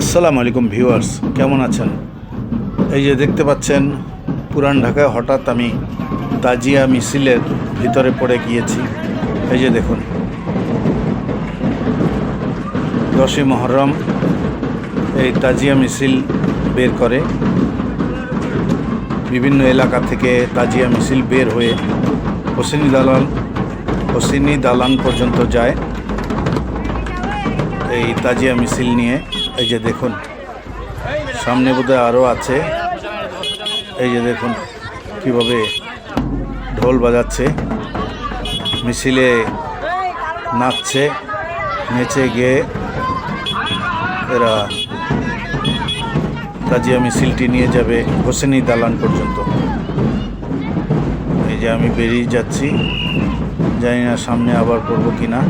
আসসালামু আলাইকুম ভিউয়ার্স, কেমন আছেন? এই যে দেখতে পাচ্ছেন, পুরান ঢাকায় হঠাৎ আমি তাজিয়া মিছিলের ভিতরে পড়ে গিয়েছি। এই যে দেখুন। দশই মহরম, এই তাজিয়া মিছিল বের করে। বিভিন্ন এলাকা থেকে তাজিয়া মিছিল বের হয়ে হোসেনি দালান হোসেনি দালান পর্যন্ত যায় এই তাজিয়া মিছিল নিয়ে। এই যে দেখুন, সামনে বোধহয় আরও আছে। এই যে দেখুন কীভাবে ঢোল বাজাচ্ছে, মিছিলে নাচছে, নেচে গিয়ে এরা তাজিয়া মিছিলটি নিয়ে যাবে হোসেনি দালান পর্যন্ত। এই যে আমি বেরিয়ে যাচ্ছি, জানি না সামনে আবার পড়ব কিনা।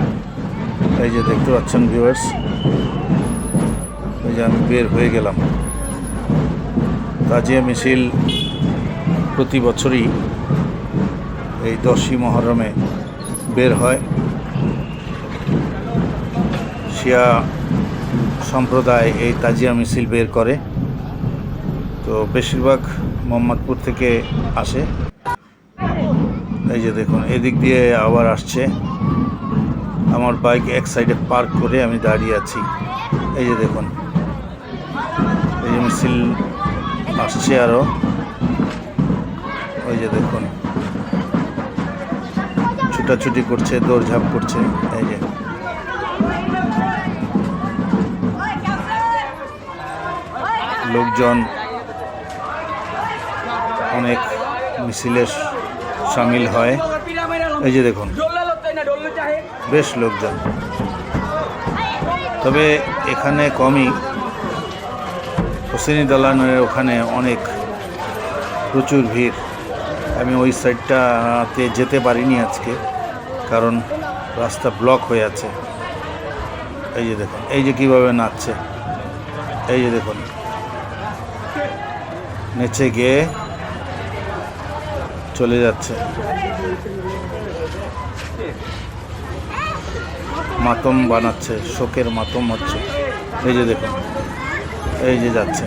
এই যে দেখতে পাচ্ছেন ভিউয়ার্স যে আমি বের হয়ে গেলাম। তাজিয়া মিছিল প্রতি বছরই এই দশই মহরমে বের হয়। শিয়া সম্প্রদায় এই তাজিয়া মিছিল বের করে। তো বেশিরভাগ মোহাম্মদপুর থেকে আসে। এই যে দেখুন, এদিক দিয়ে আবার আসছে। আমার বাইক এক সাইডে পার্ক করে আমি দাঁড়িয়ে আছি। এই যে দেখুন মিছিল আসছে আরও ওই যে দেখুন। ছুটাছুটি করছে, দৌড়ঝাঁপ করছে, এই যে। লোকজন অনেক মিছিলে সামিল হয়। এই যে দেখুন। বেশ লোকজন। তবে এখানে কমই হোসেনি দালানের ওখানে অনেক প্রচুর ভিড়। আমি ওই সাইডটাতে যেতে পারিনি আজকে, কারণ রাস্তা ব্লক হয়ে আছে। এই যে দেখুন, এই যে কীভাবে নাচছে, এই যে দেখুন। নেচে গিয়ে চলে যাচ্ছে। মাতম বানাচ্ছে, শোকের মাতম হচ্ছে। এই যে দেখুন। এই যে যাচ্ছে।